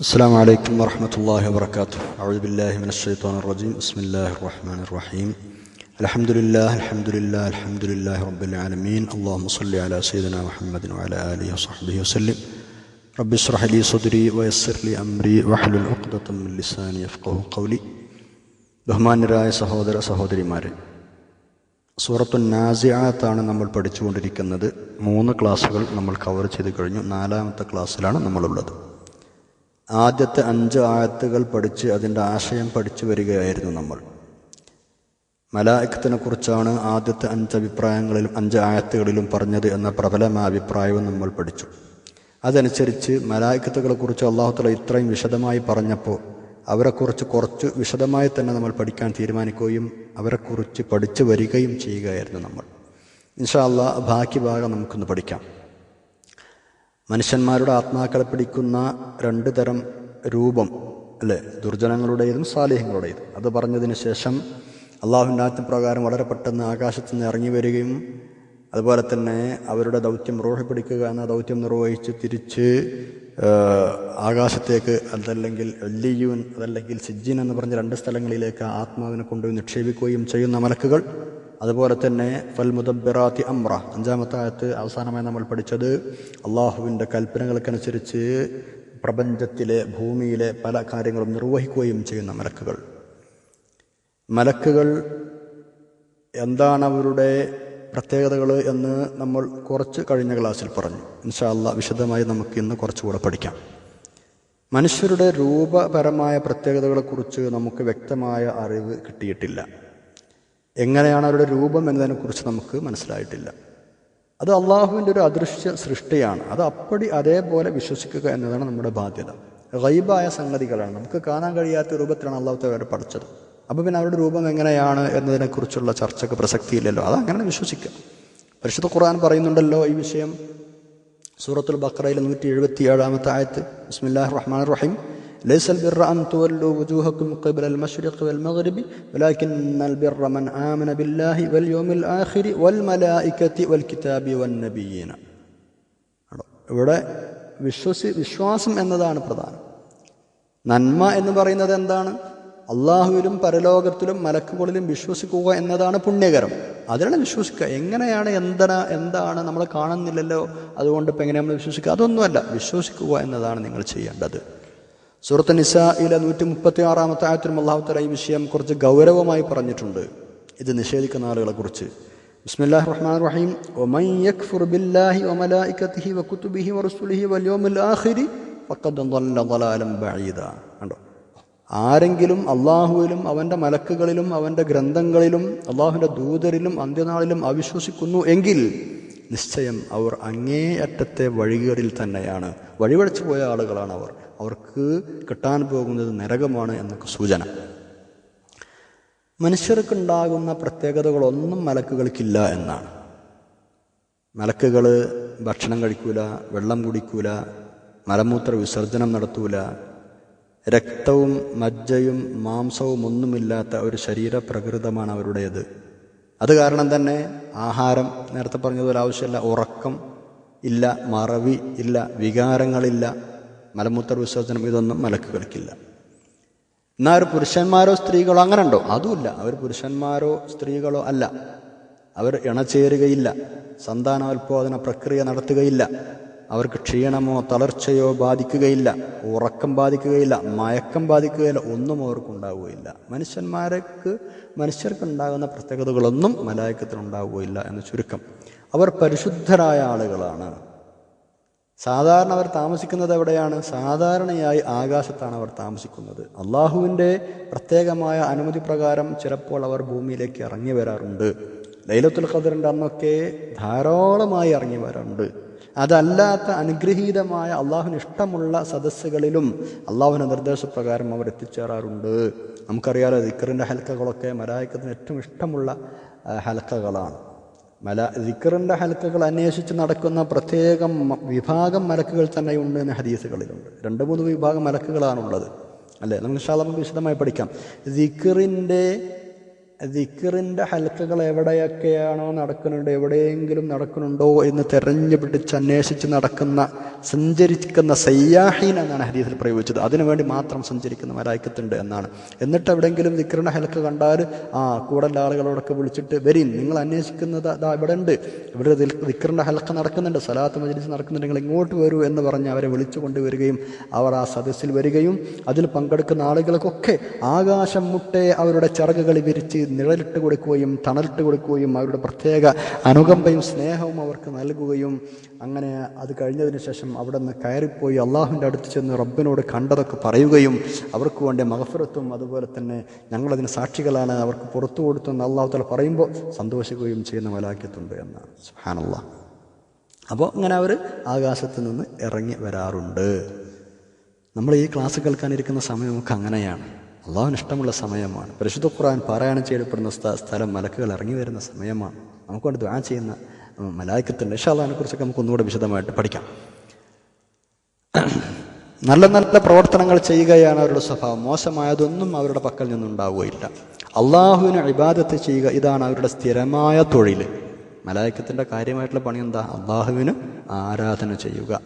السلام عليكم ورحمة الله وبركاته أعوذ بالله من الشيطان الرجيم بسم الله الرحمن الرحيم الحمد لله الحمد لله الحمد لله رب العالمين اللهم صل على سيدنا محمد وعلى آله وصحبه وسلم رب اشرح لي صدري ويسر لي أمري واحلل عقدة من لساني يفقه قولي ബഹുമാന്യരായ സഹോദര സഹോദരിമാരെ സൂറത്തു നാസിയാത്താണ് നമ്മൾ പഠിച്ചുകൊണ്ടിരിക്കുന്നത് മൂന്ന് ക്ലാസ്സുകൾ നമ്മൾ കവർ ചെയ്ത് കഴിഞ്ഞു നാലാമത്തെ ക്ലാസ്സിലാണ് നമ്മളുള്ളത് ആദ്യത്തെ അഞ്ച് ആയത്തുകൾ പഠിച്ച് അതിന്റെ ആശയം പഠിച്ചു വരികയായിരുന്നു നമ്മൾ. മലായിക്കത്തിനെ കുറിച്ചാണ് ആദ്യത്തെ അഞ്ച് അഭിപ്രായങ്ങളിലും അഞ്ച് ആയത്തുകളിലും പറഞ്ഞത് എന്ന പ്രബലമായ അഭിപ്രായവും നമ്മൾ പഠിച്ചു. അതനുസരിച്ച് മലായക്കത്തുകളെ കുറിച്ച് അള്ളാഹുത്തല ഇത്രയും വിശദമായി പറഞ്ഞപ്പോൾ അവരെക്കുറിച്ച് കുറച്ച് വിശദമായി തന്നെ നമ്മൾ പഠിക്കാൻ തീരുമാനിക്കുകയും അവരെക്കുറിച്ച് പഠിച്ചു വരികയും ചെയ്യുകയായിരുന്നു നമ്മൾ. ഇൻഷാ അള്ളാഹ് ബാക്കി ഭാഗം നമുക്കൊന്ന് പഠിക്കാം. മനുഷ്യന്മാരുടെ ആത്മാക്കളെ പിടിക്കുന്ന രണ്ട് തരം രൂപം അല്ലേ? ദുർജനങ്ങളുടേതും സാലേഹങ്ങളുടേതും അത് പറഞ്ഞതിന് ശേഷം അള്ളാഹുവിന്റെ പ്രകാരം വളരെ പെട്ടെന്ന് ആകാശത്ത് നിന്ന് ഇറങ്ങി വരികയും അതുപോലെ തന്നെ അവരുടെ ദൗത്യം റോഹി പിടിക്കുക എന്ന ദൗത്യം നിർവഹിച്ച് തിരിച്ച് ആകാശത്തേക്ക് അതല്ലെങ്കിൽ എല്ലിയൂൻ അതല്ലെങ്കിൽ സിജ്ജിൻ എന്ന് പറഞ്ഞ രണ്ട് സ്ഥലങ്ങളിലേക്ക് ആത്മാവിനെ കൊണ്ടുപോയി നിക്ഷേപിക്കുകയും ചെയ്യുന്ന മലക്കുകൾ അതുപോലെ തന്നെ ഫൽ മുദബ്ബിറാത്തി അമ്ര അഞ്ചാമത്തെ ആയത്ത് അവസാനമായി നമ്മൾ പഠിച്ചത് അള്ളാഹുവിന്റെ കൽപ്പനകൾക്കനുസരിച്ച് പ്രപഞ്ചത്തിലെ ഭൂമിയിലെ പല കാര്യങ്ങളും നിർവഹിക്കുകയും ചെയ്യുന്ന മലക്കുകൾ. മലക്കുകൾ എന്താണ് അവരുടെ പ്രത്യേകതകൾ എന്ന് നമ്മൾ കുറച്ച് കഴിഞ്ഞ ക്ലാസ്സിൽ പറഞ്ഞു. ഇൻഷാല്ല വിശദമായി നമുക്ക് ഇന്ന് കുറച്ചുകൂടെ പഠിക്കാം. മനുഷ്യരുടെ രൂപപരമായ പ്രത്യേകതകളെക്കുറിച്ച് നമുക്ക് വ്യക്തമായ അറിവ് കിട്ടിയിട്ടില്ല. എങ്ങനെയാണ് അവരുടെ രൂപം എന്നതിനെക്കുറിച്ച് നമുക്ക് മനസ്സിലായിട്ടില്ല. അത് അള്ളാഹുവിന്റെ ഒരു അദൃശ്യ സൃഷ്ടിയാണ്. അത് അപ്പടി അതേപോലെ വിശ്വസിക്കുക എന്നതാണ് നമ്മുടെ ബാധ്യത. ഗൈബായ സംഗതികളാണ്. നമുക്ക് കാണാൻ കഴിയാത്ത രൂപത്തിലാണ് അള്ളാഹു അവരെ പഠിച്ചത് അപ്പോൾ പിന്നെ അവരുടെ രൂപം എങ്ങനെയാണ് എന്നതിനെക്കുറിച്ചുള്ള ചർച്ചയ്ക്ക് പ്രസക്തിയില്ലല്ലോ. അത് അങ്ങനെ വിശ്വസിക്കുക പരിശുദ്ധ ഖുർആൻ പറയുന്നുണ്ടല്ലോ ഈ വിഷയം. സൂറത്തുൽ ബക്രയിൽ നൂറ്റി എഴുപത്തി ഏഴാമത്തെ ആയത്ത്. ബിസ്മില്ലാഹ് റഹ്മാൻ റഹീം. ليس البر أن تولوا وجوهكم قبل المشرق والمغرب ولكن البر من آمن بالله واليوم الآخر والملائكة والكتاب والنبيين ഇവിടെ വിശ്വസി വിശ്വാസം എന്നതാണ് പ്രധാനം നന്മ എന്ന് പറയുന്നത് എന്താണ് അള്ളാഹുവിലും പരലോകത്തിലും മലക്കുകളിലും വിശ്വസിക്കുക എന്നതാണ് പുണ്യകരം അതിലാണ് വിശ്വസിക്കുക എങ്ങനെയാണ് എന്താണ് എന്താണ് നമ്മൾ കാണുന്നില്ലല്ലോ അതുകൊണ്ട് ഇപ്പം എങ്ങനെ നമ്മൾ വിശ്വസിക്കുക അതൊന്നുമല്ല വിശ്വസിക്കുക എന്നതാണ് നിങ്ങൾ ചെയ്യേണ്ടത് സൂറത്ത് നിസയിലെ നൂറ്റി മുപ്പത്തി ആറാമത്തെ ആയത്തിൽ അള്ളാഹുത്തല ഈ വിഷയം കുറച്ച് ഗൗരവമായി പറഞ്ഞിട്ടുണ്ട്. ഇത് നിഷേധിക്കുന്ന ആളുകളെക്കുറിച്ച് ബിസ്മില്ലാഹി റഹീം. യക്ഫുർ ബില്ലാഹി കണ്ടോ? ആരെങ്കിലും അള്ളാഹുവിലും അവന്റെ മലക്കുകളിലും അവന്റെ ഗ്രന്ഥങ്ങളിലും അള്ളാഹുവിന്റെ ദൂതരിലും അന്ത്യനാളിലും അവിശ്വസിക്കുന്നു എങ്കിൽ നിശ്ചയം അവർ അങ്ങേയറ്റത്തെ വഴികേറിൽ തന്നെയാണ്. വഴിവഴിച്ചു പോയ ആളുകളാണ് അവർ. അവർക്ക് കിട്ടാൻ പോകുന്നത് നരകമാണ് എന്നൊക്കെ സൂചന. മനുഷ്യർക്കുണ്ടാകുന്ന പ്രത്യേകതകളൊന്നും മലക്കുകൾക്കില്ല എന്നാണ്. മലക്കുകൾ ഭക്ഷണം കഴിക്കൂല വെള്ളം കുടിക്കൂല മലമൂത്ര വിസർജനം നടത്തൂല. രക്തവും മജ്ജയും മാംസവും ഒന്നുമില്ലാത്ത ഒരു ശരീരപ്രകൃതമാണ് അവരുടേത്. അത് കാരണം തന്നെ ആഹാരം നേരത്തെ പറഞ്ഞതുപോലെ ആവശ്യമില്ല. ഉറക്കം ഇല്ല മറവി ഇല്ല വികാരങ്ങളില്ല മലമൂത്ര വിസർജനം ഇതൊന്നും മലക്ക് കളിക്കില്ല. എന്നാൽ ഒരു പുരുഷന്മാരോ സ്ത്രീകളോ അങ്ങനെ ഉണ്ടോ അതുമില്ല. അവർ പുരുഷന്മാരോ സ്ത്രീകളോ അല്ല. അവർ ഇണചേരുകയില്ല. സന്താനോത്പാദന പ്രക്രിയ നടത്തുകയില്ല. അവർക്ക് ക്ഷീണമോ തളർച്ചയോ ബാധിക്കുകയില്ല ഉറക്കം ബാധിക്കുകയില്ല മയക്കം ബാധിക്കുകയില്ല ഒന്നും അവർക്കുണ്ടാവുകയില്ല മനുഷ്യന്മാർക്ക് മനുഷ്യർക്കുണ്ടാകുന്ന പ്രത്യേകതകളൊന്നും മലായക്കത്തിനുണ്ടാവുകയില്ല എന്ന് ചുരുക്കം. അവർ പരിശുദ്ധരായ ആളുകളാണ്. സാധാരണ അവർ താമസിക്കുന്നത് എവിടെയാണ്? സാധാരണയായി ആകാശത്താണ് അവർ താമസിക്കുന്നത്. അള്ളാഹുവിന്റെ പ്രത്യേകമായ അനുമതി പ്രകാരം ചിലപ്പോൾ അവർ ഭൂമിയിലേക്ക് ഇറങ്ങി വരാറുണ്ട്. ലൈലത്തുൽ ഖദറിന്റെ അന്നൊക്കെ ധാരാളമായി ഇറങ്ങി വരാറുണ്ട്. അതല്ലാത്ത അനുഗ്രഹീതമായ അള്ളാഹുവിന് ഇഷ്ടമുള്ള സദസ്സുകളിലും അള്ളാഹുവിന്റെ നിർദ്ദേശപ്രകാരം അവർ എത്തിച്ചേരാറുണ്ട്. നമുക്കറിയാലോ ദിക്കറിന്റെ ഹൽക്കകളൊക്കെ മലായിക്കത്തിന് ഏറ്റവും ഇഷ്ടമുള്ള ഹൽക്കകളാണ്. മല ദിക്കറിന്റെ ഹൽക്കകൾ അന്വേഷിച്ച് നടക്കുന്ന പ്രത്യേകം വിഭാഗം മലക്കുകൾ തന്നെയുണ്ട് എന്ന് ഹദീസുകളിലുണ്ട്. രണ്ട് മൂന്ന് വിഭാഗം മലക്കുകളാണുള്ളത്. അല്ലേ? അല്ലാ നമുക്ക് വിശദമായി പഠിക്കാം. ദിക്കറിന്റെ ദിക്കറിന്റെ ഹൽക്കകൾ എവിടെയൊക്കെയാണോ നടക്കുന്നുണ്ട് എവിടെയെങ്കിലും നടക്കുന്നുണ്ടോ എന്ന് തെരഞ്ഞു പിടിച്ച് അന്വേഷിച്ച് നടക്കുന്ന സഞ്ചരിക്കുന്ന സയ്യാഹീൻ എന്നാണ് ഹരീസിൽ പ്രയോഗിച്ചത്. അതിനുവേണ്ടി മാത്രം സഞ്ചരിക്കുന്ന മലായിക്കത്തുണ്ട് എന്നാണ്. എന്നിട്ട് എവിടെയെങ്കിലും ദിക്കറിന്റെ ഹൽക്ക കണ്ടാൽ ആ കൂടുതൽ ആളുകളോടൊക്കെ വിളിച്ചിട്ട് വരും നിങ്ങൾ അന്വേഷിക്കുന്നത് അതാ ഇവിടെ ഉണ്ട് ഇവിടെ ദിക്കറിന്റെ ഹൽക്ക നടക്കുന്നുണ്ട് സലാത്ത് മജലിസ് നടക്കുന്നുണ്ട് നിങ്ങൾ ഇങ്ങോട്ട് വരൂ എന്ന് പറഞ്ഞ് അവരെ വിളിച്ചു കൊണ്ടുവരികയും അവർ ആ സദസ്സിൽ വരികയും അതിൽ പങ്കെടുക്കുന്ന ആളുകൾക്കൊക്കെ ആകാശം മുട്ടേ അവരുടെ ചിറകുകൾ വിരിച്ച് നിഴലിട്ട് കൊടുക്കുകയും തണലിട്ട് കൊടുക്കുകയും അവരുടെ പ്രത്യേക അനുകമ്പയും സ്നേഹവും അവർക്ക് നൽകുകയും അങ്ങനെ അത് കഴിഞ്ഞതിന് ശേഷം അവിടെ നിന്ന് കയറിപ്പോയി അള്ളാഹുവിന്റെ അടുത്ത് ചെന്ന് റബ്ബിനോട് കണ്ടതൊക്കെ പറയുകയും അവർക്ക് വേണ്ടി മഹഫുരത്വം അതുപോലെ തന്നെ ഞങ്ങളതിന് സാക്ഷികളാണ് അവർക്ക് പുറത്തു കൊടുത്തു എന്ന് അള്ളാഹു തല പറയുമ്പോൾ സന്തോഷിക്കുകയും ചെയ്യുന്ന മലാക്കിയത്തുണ്ട് എന്നാണ് സുഹാനുള്ള അപ്പോൾ അങ്ങനെ അവർ ആകാശത്ത് നിന്ന് ഇറങ്ങി വരാറുണ്ട്. നമ്മൾ ഈ ക്ലാസ് കേൾക്കാനിരിക്കുന്ന സമയമൊക്കെ അങ്ങനെയാണ്. അള്ളാഹുവിന് ഇഷ്ടമുള്ള സമയമാണ്. പരിശുദ്ധ ഖുർആൻ പാരായണം ചെയ്യപ്പെടുന്ന സ്ഥ- സ്ഥലം മലക്കുകൾ ഇറങ്ങി വരുന്ന സമയമാണ്. നമുക്കൊണ്ട് ദ്വാ ചെയ്യുന്ന മലായിക്കത്തുണ്ട്. ഇഷാള്ളഹാനെ കുറിച്ചൊക്കെ നമുക്ക് ഒന്നുകൂടെ വിശദമായിട്ട് പഠിക്കാം. നല്ല നല്ല പ്രവർത്തനങ്ങൾ ചെയ്യുകയാണ് അവരുടെ സ്വഭാവം. മോശമായതൊന്നും അവരുടെ പക്കൽ നിന്നുണ്ടാവുകയില്ല. അള്ളാഹുവിന് ഇബാദത്ത് ചെയ്യുക ഇതാണ് അവരുടെ സ്ഥിരമായ തൊഴിൽ മലായക്കത്തിന്റെ കാര്യമായിട്ടുള്ള പണി എന്താ? അള്ളാഹുവിന് ആരാധന ചെയ്യുക.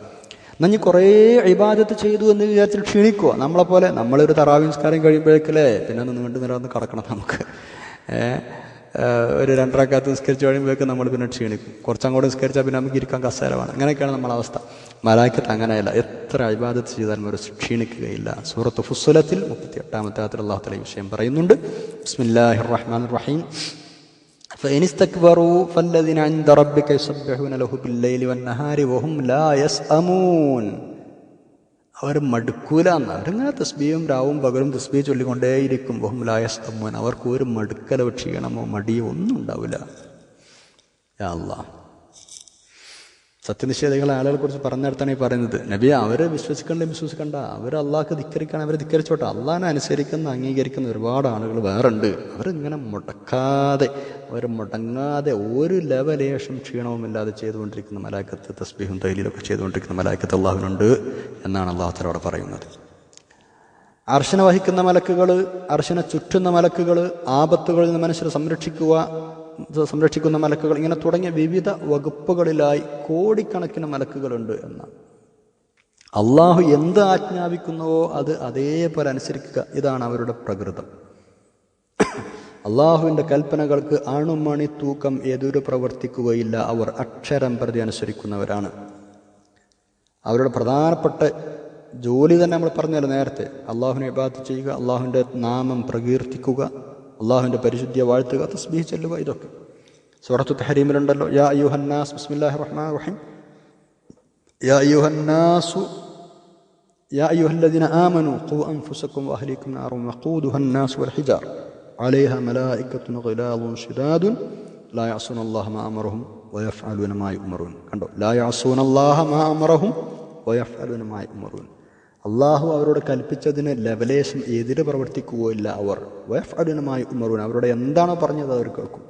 നഞ്ഞ് കുറേ ഇബാദത്ത് ചെയ്തു എന്ന് വിചാരിച്ചിട്ട് ക്ഷീണിക്കുക നമ്മളെപ്പോലെ നമ്മളൊരു തറാവിംസ്കാരം കഴിയുമ്പോഴേക്കല്ലേ പിന്നെ നീണ്ടു നിരന്ന് കടക്കണം നമുക്ക്. ഒരു രണ്ടരക്കാലത്ത് നിസ്കരിച്ച് കഴിയുമ്പോഴേക്കും നമ്മൾ പിന്നെ ക്ഷീണിക്കും. കുറച്ചങ്ങോട്ട് നിസ്കരിച്ചാൽ പിന്നെ നമുക്ക് ഇരിക്കാൻ കസേരമാണ് അങ്ങനെയൊക്കെയാണ് നമ്മളെ അവസ്ഥ. മലാക്കത്ത് അങ്ങനെയല്ല. എത്ര അഭിബാധത്ത് ചെയ്താലും അവർ ക്ഷീണിക്കുകയില്ല. സൂറത്ത് ഫുസ്വലത്തിൽ മുപ്പത്തി എട്ടാമത്തെ ഈ വിഷയം പറയുന്നുണ്ട്. ബിസ്മില്ലാഹിർ റഹ്മാൻ റഹീം. فإن استكبروا فالذين عند ربك يسبحون له بالليل والنهار وهم لا يسأمون അവർ മടുക്കൂല എന്ന് അവരിങ്ങനെ തസ്ബിയും രാവും പകലും തസ്ബീ ചൊല്ലിക്കൊണ്ടേയിരിക്കും ബഹും ലായസ് അമ്മൻ അവർക്ക് ഒരു മടുക്കലോ ക്ഷീണമോ മടിയോ ഒന്നും ഉണ്ടാവില്ല യാ അല്ലാ സത്യനിഷേധികളെ ആളുകളെ കുറിച്ച് പറഞ്ഞിടത്താണ് ഈ പറയുന്നത്. നബി അവരെ വിശ്വസിക്കണ്ട വിശ്വസിക്കണ്ട. അവർ അള്ളാഹ്ക്ക് ധിക്കരിക്കണം അവരെ ധിക്കരിച്ചോട്ടെ. അള്ളാഹിനെ അനുസരിക്കുന്ന അംഗീകരിക്കുന്ന ഒരുപാട് ആളുകൾ വേറുണ്ട്. അവരിങ്ങനെ മുടക്കാതെ അവർ മുടങ്ങാതെ ഒരു ലെവലേഷം ക്ഷീണവുമില്ലാതെ ചെയ്തുകൊണ്ടിരിക്കുന്ന മലാക്കത്ത് തസ്ബീഹും തൈലിലൊക്കെ ചെയ്തുകൊണ്ടിരിക്കുന്ന മലാക്കത്ത് അള്ളാഹുവിനുണ്ട് എന്നാണ് അള്ളാഹു തലോടെ പറയുന്നത്. അർശന വഹിക്കുന്ന മലക്കുകൾ അർശന ചുറ്റുന്ന മലക്കുകൾ ആപത്തുകളിൽ നിന്ന് മനുഷ്യരെ സംരക്ഷിക്കുക സംരക്ഷിക്കുന്ന മലക്കുകൾ. ഇങ്ങനെ തുടങ്ങിയ വിവിധ വകുപ്പുകളിലായി കോടിക്കണക്കിന് മലക്കുകളുണ്ട് എന്നാണ് അള്ളാഹു എന്ത് ആജ്ഞാപിക്കുന്നുവോ അത് അതേപോലെ അനുസരിക്കുക. ഇതാണ് അവരുടെ പ്രകൃതം. അള്ളാഹുവിന്റെ കൽപ്പനകൾക്ക് അണുമണി തൂക്കം എതിരു പ്രവർത്തിക്കുകയില്ല. അവർ അക്ഷരം പ്രതി അനുസരിക്കുന്നവരാണ്. അവരുടെ പ്രധാനപ്പെട്ട ജോലി തന്നെ നമ്മൾ പറഞ്ഞല്ലോ നേരത്തെ. അള്ളാഹുവിനെ ഇബാദത്ത് ചെയ്യുക അള്ളാഹുവിന്റെ നാമം പ്രകീർത്തിക്കുക അള്ളാഹുവിൻ്റെ പരിശുദ്ധിയെ വാഴ്ത്തുക തസ്ബീഹ് ചെല്ലുക ഇതൊക്കെ സൂറത്തു തഹരീമിലുണ്ടല്ലോ യാ അയ്യുഹന്നാസ് ബിസ്മില്ലാഹി റഹ്മാൻ റഹീം യാ അയ്യുഹന്നാസു يا أيها الذين آمنوا قوا أنفسكم وأهليكم نارا وقودها الناس والحجار عليها ملائكة غلاظ شداد لا يعصون الله ما أمرهم ويفعلون ما يؤمرون കണ്ടോ لا يعصون الله ما أمرهم ويفعلون ما يؤمرون അള്ളാഹു അവരോട് കൽപ്പിച്ചതിന് ലവലേശം എതിര് പ്രവർത്തിക്കുകയില്ല അവർ വൈഫ് അടിനുമായി ഉമറൂൻ അവരോട് എന്താണോ പറഞ്ഞത് അവർ കേൾക്കും.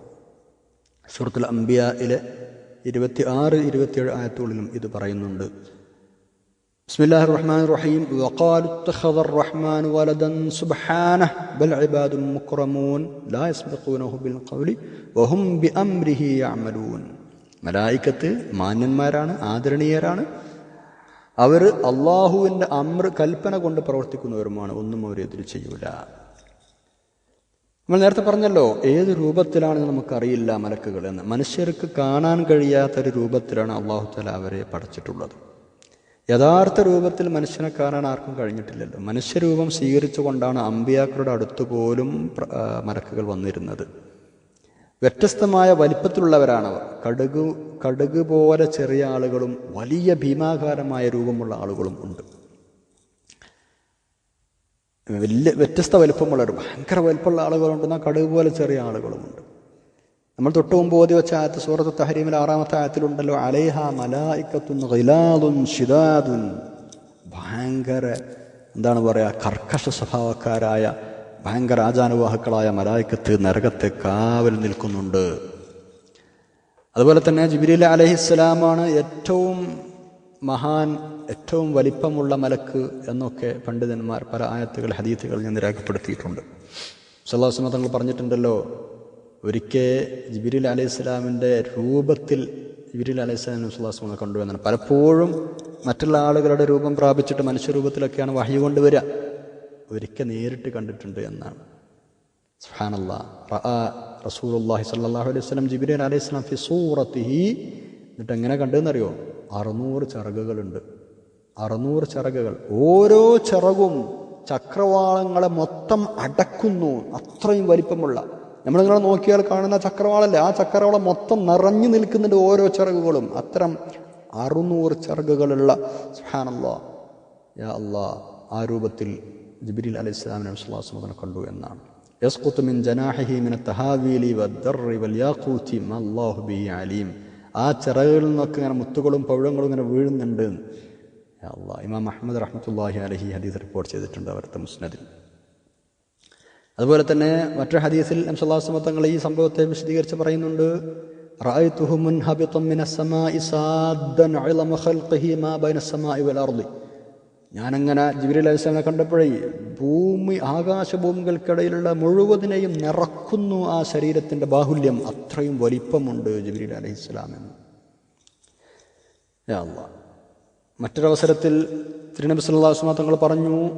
സുഹൃത്തുൽ അംബിയയിലെ ഇരുപത്തി ആറ് ഇരുപത്തിയേഴ് ആയത്തുകളിലും ഇത് പറയുന്നുണ്ട്. റഹീം റഹ്മാൻ ബൽ ലാ യസ്ബഖൂനഹു ബിൽ ഖൗലി വഹും ബിഅംരിഹി യഅമലൂൻ മലായിക്കത്ത് മാന്യന്മാരാണ് ആദരണീയരാണ്. അവർ അള്ളാഹുവിന്റെ അമൃ കൽപ്പന കൊണ്ട് പ്രവർത്തിക്കുന്നവരുമാണ് ഒന്നും അവർ എതിർ ചെയ്യൂല. നമ്മൾ നേരത്തെ പറഞ്ഞല്ലോ ഏത് രൂപത്തിലാണെന്ന് നമുക്കറിയില്ല മലക്കുകൾ എന്ന്. മനുഷ്യർക്ക് കാണാൻ കഴിയാത്തൊരു രൂപത്തിലാണ് അള്ളാഹു തല അവരെ പഠിച്ചിട്ടുള്ളത് യഥാർത്ഥ രൂപത്തിൽ മനുഷ്യനെ കാണാൻ ആർക്കും കഴിഞ്ഞിട്ടില്ലല്ലോ. മനുഷ്യരൂപം സ്വീകരിച്ചുകൊണ്ടാണ് അമ്പിയാക്കളുടെ അടുത്ത് പോലും മലക്കുകൾ വന്നിരുന്നത്. വ്യത്യസ്തമായ വലിപ്പത്തിലുള്ളവരാണവർ. കടുക് കടുക് പോലെ ചെറിയ ആളുകളും വലിയ ഭീമാകാരമായ രൂപമുള്ള ആളുകളും ഉണ്ട്. വലിയ വ്യത്യസ്ത വലിപ്പമുള്ളവർ ഭയങ്കര വലിപ്പമുള്ള ആളുകളുണ്ട് എന്നാൽ കടുക് പോലെ ചെറിയ ആളുകളുമുണ്ട് നമ്മൾ തൊട്ട് മുമ്പ് ഓതി വെച്ച ആയത്ത് സൂറത്ത് തഹരീമിൽ ആറാമത്തെ ആയത്തിലുണ്ടല്ലോ അലൈഹ മലായിക്കത്തുൻ ഗിലാദുൻ ഷിദാദുൻ ഭയങ്കര എന്താണ് പറയുക കർക്കശ സ്വഭാവക്കാരായ ഭയങ്കര രാജാനുവാഹക്കളായ മലായിക്കത്ത് നരകത്തെ കാവൽ നിൽക്കുന്നുണ്ട്. അതുപോലെ തന്നെ ജിബിരിൽ അലഹിസ്സലാമാണ് ഏറ്റവും മഹാൻ ഏറ്റവും വലിപ്പമുള്ള മലക്ക് എന്നൊക്കെ പണ്ഡിതന്മാർ പല ആയത്തുകൾ ഹദീത്തുകൾ ഞാൻ രേഖപ്പെടുത്തിയിട്ടുണ്ട് സല്ലാസ്മ തങ്ങൾ പറഞ്ഞിട്ടുണ്ടല്ലോ ഒരിക്കൽ ജിബിരിൽ അലൈഹി സ്വലാമിന്റെ രൂപത്തിൽ ജിബിരിൽ അലൈഹി സ്വലാം സുല്ലാസ്മ കൊണ്ടുവന്നാണ്. പലപ്പോഴും മറ്റുള്ള ആളുകളുടെ രൂപം പ്രാപിച്ചിട്ട് മനുഷ്യരൂപത്തിലൊക്കെയാണ് വഹി കൊണ്ടുവരിക. ഒരിക്കൽ നേരിട്ട് കണ്ടിട്ടുണ്ട് എന്നാണ്. സുഹാനല്ലാ റസൂലുള്ളാഹി സ്വല്ലല്ലാഹു അലൈഹി സ്വലം ജിബ്രീൽ അലൈഹി സ്വലാം ഫി സൂറത്തിഹി. എന്നിട്ട് എങ്ങനെ കണ്ടെന്നറിയോ അറുന്നൂറ് ചിറകുകളുണ്ട് അറുന്നൂറ് ചിറകുകൾ ഓരോ ചിറകും ചക്രവാളങ്ങളെ മൊത്തം അടക്കുന്നു. അത്രയും വലിപ്പമുള്ള. നമ്മളിങ്ങനെ നോക്കിയാൽ കാണുന്ന ചക്രവാളല്ലേ? ആ ചക്രവാളം മൊത്തം നിറഞ്ഞു നിൽക്കുന്നുണ്ട് ഓരോ ചിറകുകളും അത്തരം അറുന്നൂറ് ചിറകുകളുള്ള സുഹാനല്ലാ യാ അല്ലാ ആ രൂപത്തിൽ ജിബിരിൽ അലി ഇസ്ലാമിനെ വിശ്വാസമതനെ കണ്ടു എന്നാണ്. യസ്കുത്ത് മിൻ ജനാഹിഹി മിന തഹാവീലി വദ്ദറി വൽയാഖൂത്തി അല്ലാഹു അലീം. ആ ചിറകുകളിൽ നിന്നൊക്കെ ഇങ്ങനെ മുത്തുകളും പവിഴങ്ങളും ഇങ്ങനെ വീഴുന്നുണ്ട്. അള്ളാ ഇമാം അഹമ്മദ് റഹ്മത്തുല്ലാഹി അലഹി ഹദീസ് റിപ്പോർട്ട് ചെയ്തിട്ടുണ്ട് അവരുടെ മുസ്നദിൽ. അതുപോലെ തന്നെ മറ്റൊരു ഹദീസിൽ അംസല്ലാസ്മ തങ്ങൾ ഈ സംഭവത്തെ വിശദീകരിച്ച് പറയുന്നുണ്ട്. റായ്ത്തുഹു മുൻ ഹബിത്തും മിനസ്സമാ ഇസാദ്ദൻ അഴിലമഹൽ ഖൽഖിഹി മാ ബൈനസ്സമാ ഞാനങ്ങനെ ജിബിരി അലൈഹിസ്ലാമിനെ കണ്ടപ്പോഴേ ഭൂമി ആകാശഭൂമികൾക്കിടയിലുള്ള മുഴുവതിനെയും നിറക്കുന്നു ആ ശരീരത്തിന്റെ ബാഹുല്യം. അത്രയും വലിപ്പമുണ്ട് ജിബിരി അലൈഹിസ്ലാമെന്ന് അല്ല മറ്റൊരവസരത്തിൽ തിരുനബി സല്ലാസ്മ തങ്ങൾ പറഞ്ഞു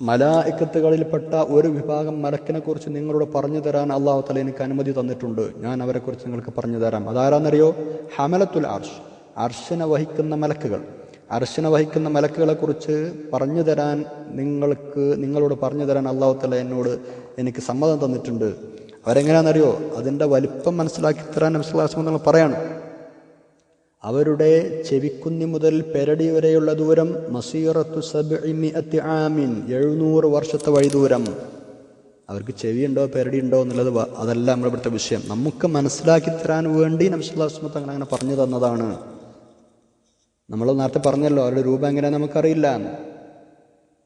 മലായക്കത്തുകളിൽപ്പെട്ട ഒരു വിഭാഗം മലക്കിനെ കുറിച്ച് നിങ്ങളോട് പറഞ്ഞു തരാൻ അള്ളാഹു തല എനിക്ക് അനുമതി തന്നിട്ടുണ്ട്. ഞാൻ അവരെക്കുറിച്ച് നിങ്ങൾക്ക് പറഞ്ഞു തരാം. അതാരാന്നറിയോ? ഹമലത്തുൽ അർഷ്. അർഷനെ വഹിക്കുന്ന മലക്കുകൾ. അർശന വഹിക്കുന്ന മലക്കുകളെക്കുറിച്ച് പറഞ്ഞു തരാൻ നിങ്ങൾക്ക് നിങ്ങളോട് പറഞ്ഞു തരാൻ അള്ളാഹു തല എന്നോട് എനിക്ക് സമ്മതം തന്നിട്ടുണ്ട്. അവരെങ്ങനെയാണെന്നറിയോ? അതിന്റെ വലിപ്പം മനസ്സിലാക്കി തരാൻ നിങ്ങൾ പറയാണ്. അവരുടെ ചെവിക്കുന്നി മുതൽ പെരടി വരെയുള്ള ദൂരം മസീറത്തു സബ്ഇമിഅത്തി ആമിൻ എഴുന്നൂറ് വർഷത്തെ വഴി ദൂരം അവർക്ക് ചെവിയുണ്ടോ പെരടി ഉണ്ടോ എന്നുള്ളത് അതല്ല നമ്മളിവിടുത്തെ വിഷയം. നമുക്ക് മനസ്സിലാക്കി തരാൻ വേണ്ടി നബ്സുല്ലാസ്മ അങ്ങനെ അങ്ങനെ പറഞ്ഞു തന്നതാണ്. നമ്മൾ നേരത്തെ പറഞ്ഞല്ലോ അവരുടെ രൂപം എങ്ങനെയാണെന്ന് നമുക്കറിയില്ല എന്ന്.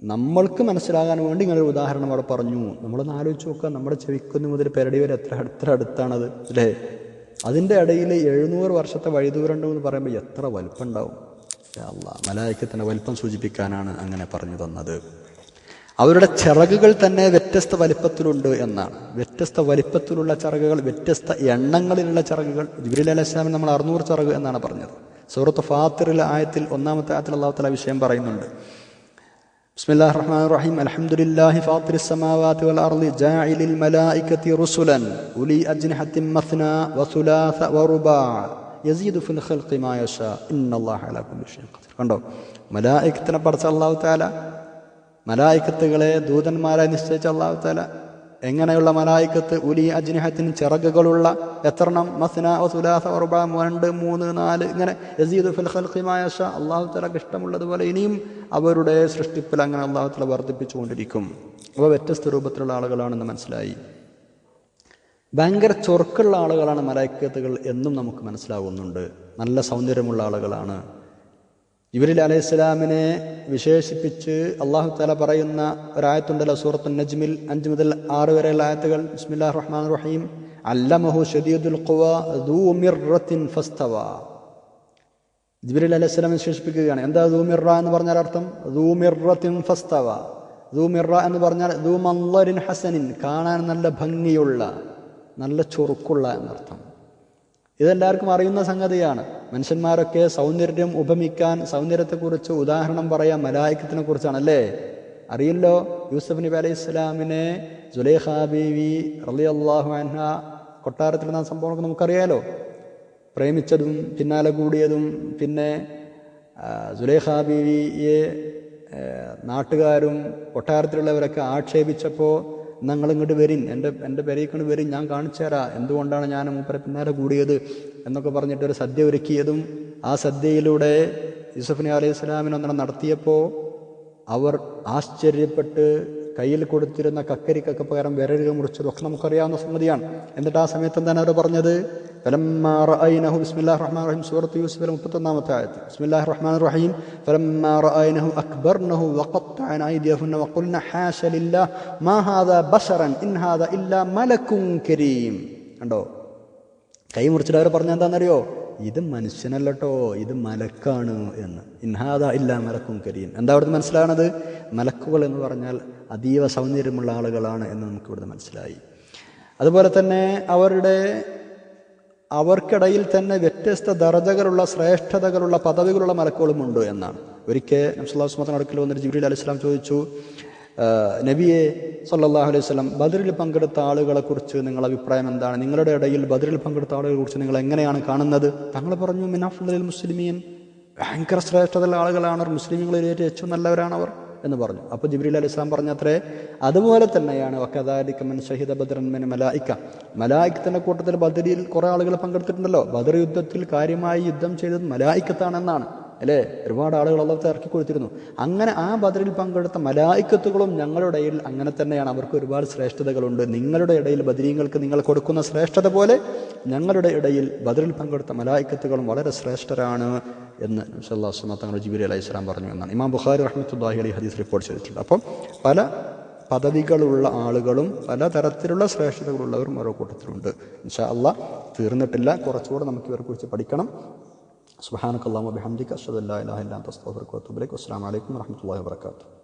നമ്മൾക്ക് മനസ്സിലാകാൻ വേണ്ടി ഇങ്ങനെ ഒരു ഉദാഹരണം അവിടെ പറഞ്ഞു. നമ്മളൊന്ന് ആലോചിച്ച് നോക്കുക നമ്മുടെ ചെവിക്കുന്ന് മുതൽ പെരടി വരെ എത്ര എത്ര അടുത്താണത് അല്ലേ? അതിന്റെ ഇടയിൽ എഴുന്നൂറ് വർഷത്തെ വഴിദൂരം ഉണ്ടെന്ന് പറയുമ്പോൾ എത്ര വലിപ്പം ഉണ്ടാവും അല്ല മലായിക്കത്തിന്റെ വലിപ്പം സൂചിപ്പിക്കാനാണ് അങ്ങനെ പറഞ്ഞു തന്നത്. അവരുടെ ചിറകുകൾ തന്നെ വ്യത്യസ്ത വലിപ്പത്തിലുണ്ട് എന്നാണ്. വ്യത്യസ്ത വലിപ്പത്തിലുള്ള ചിറകുകൾ വ്യത്യസ്ത എണ്ണങ്ങളിലുള്ള ചിറകുകൾ. ജിബ്രീൽ അലൈഹി നമ്മൾ അറുന്നൂറ് ചിറക് എന്നാണ് പറഞ്ഞത്. സൂറത്ത് ഫാത്തിറിലെ ആയത്തിൽ ഒന്നാമത്തെ ആയത്തിൽ അള്ളാഹു തല വിഷയം പറയുന്നുണ്ട് بسم الله الرحمن الرحيم الحمد لله فاطر السماوات والأرض جاعل الملائكة رسلا أولي أجنحة مثنى وثلاث ورباع يزيد في الخلق ما يشاء إن الله على كل شيء قدير കണ്ടോ മലായിക്കത്തിനെ പഠിച്ച അള്ളാഹു താല മലായിക്കത്തുകളെ ദൂതന്മാരായി നിശ്ചയിച്ച അള്ളാഹു താല എങ്ങനെയുള്ള മലായിക്കത്ത് ഉലി അജ്നഹത്തിന് ചിറകുകളുള്ള എത്രണം? മസ്ന സുലാസ ഉർബ രണ്ട് മൂന്ന് നാല് ഇങ്ങനെ യസീദ് ഫിൽ ഖൽഖിമായ അള്ളാഹു തലക്ക് ഇഷ്ടമുള്ളതുപോലെ ഇനിയും അവരുടെ സൃഷ്ടിപ്പിൽ അങ്ങനെ അള്ളാഹു തല വർദ്ധിപ്പിച്ചുകൊണ്ടിരിക്കും. അവ വ്യത്യസ്ത രൂപത്തിലുള്ള ആളുകളാണെന്ന് മനസ്സിലായി. ഭയങ്കര ചൊർക്കുള്ള ആളുകളാണ് മലായിക്കത്തുകൾ എന്നും നമുക്ക് മനസ്സിലാവുന്നുണ്ട്. നല്ല സൗന്ദര്യമുള്ള ആളുകളാണ്. ഇവരിൽ അലൈഹി സ്വലാമിനെ വിശേഷിപ്പിച്ച് അള്ളാഹു തല പറയുന്ന ഒരായത്തുണ്ടല്ലോ സൂറത്തു നജ്മിൽ അഞ്ച് മുതൽ ആറ് വരെയുള്ള ആയത്തുകൾ. ബിസ്മില്ലാ റഹ്മാൻ റഹീം. അല്ലമഹു ഷദീദുൽ ഫസ്തവ. ജിബിരിൽ അലൈഹി സ്വലാമിനെ വിശേഷിപ്പിക്കുകയാണ്. എന്താ ദൂമിറ എന്ന് പറഞ്ഞാൽ അർത്ഥം? ദൂമിറത്തിൻ ഫസ്തവ. ദൂമിറ എന്ന് പറഞ്ഞാൽ ദൂമല്ലരിൻ ഹസനിൻ കാണാൻ നല്ല ഭംഗിയുള്ള നല്ല ചൊറുക്കുള്ള എന്നർത്ഥം. ഇതെല്ലാവർക്കും അറിയുന്ന സംഗതിയാണ്. മനുഷ്യന്മാരൊക്കെ സൗന്ദര്യം ഉപമിക്കാൻ സൗന്ദര്യത്തെക്കുറിച്ച് ഉദാഹരണം പറയാൻ മലായിക്കത്തിനെ കുറിച്ചാണ് അല്ലേ അറിയില്ലോ യൂസഫ് നബി അലൈഹി ഇസ്ലാമിനെ ജുലേഖ ബീവി റലി അള്ളാഹു അൻഹ നിന്ന സംഭവമൊക്കെ നമുക്കറിയാലോ. പ്രേമിച്ചതും പിന്നാലെ കൂടിയതും പിന്നെ സുലേഖ ബീവിയെ നാട്ടുകാരും കൊട്ടാരത്തിലുള്ളവരൊക്കെ ആക്ഷേപിച്ചപ്പോൾ നിങ്ങൾ വരും. എന്റെ എന്റെ പെരയിക്കൊണ്ട് വരും. ഞാൻ കാണിച്ചു തരാം എന്തുകൊണ്ടാണ് ഞാൻ മൂപ്പരെ പിന്നാലെ കൂടിയത് എന്നൊക്കെ പറഞ്ഞിട്ട് ഒരു സദ്യ ഒരുക്കിയതും ആ സദ്യയിലൂടെ യൂസഫ് അലൈഹി സ്വലാമിനെ നടത്തിയപ്പോൾ അവർ ആശ്ചര്യപ്പെട്ട് കയ്യിൽ കൊടുത്തിരുന്ന കക്കരിക്കൊക്കെ പകരം വിരലുകൾ മുറിച്ചതും ഒക്കെ നമുക്കറിയാവുന്ന സംഗതിയാണ് എന്നിട്ട് ആ സമയത്ത് എന്താണ് അവർ പറഞ്ഞത് فلما رأينه بسم الله الرحمن الرحيم سورة يوسف المفتنامة آية بسم الله الرحمن الرحيم فلما رأينه أكبرنه وقطعن أيديهن وقلنا حاش لله ما هذا بشرا إن هذا إلا ملك كريم കണ്ടോ കൈ മുറിച്ചിട്ട് അവർ പറഞ്ഞ എന്താണെന്നറിയോ ഇത് മനുഷ്യനല്ലട്ടോ ഇത് മലക്കാണ് എന്ന് ഇൻഹാദ ഇല്ല മലക്കും കരീം എന്താ അവിടുന്ന് മനസ്സിലാണത് മലക്കുകൾ എന്ന് പറഞ്ഞാൽ അതീവ സൗന്ദര്യമുള്ള ആളുകളാണ് എന്ന് നമുക്കിവിടെ മനസ്സിലായി. അതുപോലെ തന്നെ അവരുടെ അവർക്കിടയിൽ തന്നെ വ്യത്യസ്ത ദർജകളുള്ള ശ്രേഷ്ഠതകളുള്ള പദവികളുള്ള മലക്കുകളുമുണ്ട് എന്നാണ്. ഒരിക്കൽ നബ്സുല്ലാസ്മത്തിന് അടുക്കൽ വന്നിട്ട് ജിബ്രീൽ അലൈഹി സ്വലാം ചോദിച്ചു നബിയെ സല്ലാഹു അലൈഹി വസല്ലം ബദറിൽ പങ്കെടുത്ത ആളുകളെക്കുറിച്ച് നിങ്ങളുടെ അഭിപ്രായം എന്താണ്? നിങ്ങളുടെ ഇടയിൽ ബദറിൽ പങ്കെടുത്ത ആളുകളെക്കുറിച്ച് നിങ്ങൾ എങ്ങനെയാണ് കാണുന്നത്? തങ്ങൾ പറഞ്ഞു മിനാഫുൽ മുസ്ലിമീൻ ഭയങ്കര ശ്രേഷ്ഠതയുള്ള ആളുകളാണ് മുസ്ലിമുകളിൽ ഏറ്റവും നല്ലവരാണ് അവർ എന്ന് പറഞ്ഞു. അപ്പോൾ ജിബ്രീൽ അലൈഹി സ്വലാം പറഞ്ഞത്രേ അതുപോലെ തന്നെയാണ് വക്കദാലിക്കമൻ ഷഹിദ ബദ്രൻ മലായിക്ക. മലായിക്കത്തിന്റെ കൂട്ടത്തിൽ ബദരിയിൽ കുറേ ആളുകൾ പങ്കെടുത്തിട്ടുണ്ടല്ലോ. ബദർ യുദ്ധത്തിൽ കാര്യമായി യുദ്ധം ചെയ്തത് മലായിക്കത്താണെന്നാണ് അല്ലേ? ഒരുപാട് ആളുകൾ അള്ളത്തെ ഇറക്കി കൊടുത്തിരുന്നു. അങ്ങനെ ആ ബദറിൽ പങ്കെടുത്ത മലായിക്കത്തുകളും ഞങ്ങളുടെ ഇടയിൽ അങ്ങനെ തന്നെയാണ്. അവർക്ക് ഒരുപാട് ശ്രേഷ്ഠതകളുണ്ട്. നിങ്ങളുടെ ഇടയിൽ ബദരീങ്ങൾക്ക് നിങ്ങൾ കൊടുക്കുന്ന ശ്രേഷ്ഠത പോലെ ഞങ്ങളുടെ ഇടയിൽ ബദറിൽ പങ്കെടുത്ത മലായിക്കത്തുകളും വളരെ ശ്രേഷ്ഠരാണ് എന്ന് സല്ലാസ്മ തങ്ങൾ ജിബിരി അലൈഹി സ്വലാം പറഞ്ഞു എന്നാണ്. ഇമാം ബുഖാരി റഹ്മത്തുല്ലാഹി അലി ഹദീസ് റിപ്പോർട്ട് ചെയ്തിട്ടുണ്ട്. അപ്പം പല പദവികളുള്ള ആളുകളും പല തരത്തിലുള്ള ശ്രേഷ്ഠതകളുള്ളവരും ഓരോ കൂട്ടത്തിലുണ്ട്. ഇൻഷാ അള്ളാഹ് തീർന്നിട്ടില്ല. കുറച്ചുകൂടെ നമുക്ക് ഇവരെക്കുറിച്ച് പഠിക്കണം. സുബാനക്കല്ലാമ ബിഹംദിക അഷ്ഹദു അല്ലാ ഇലാഹ അസ്സാം വലൈക്കും വരഹമുല്ലാ വഅത്തുബു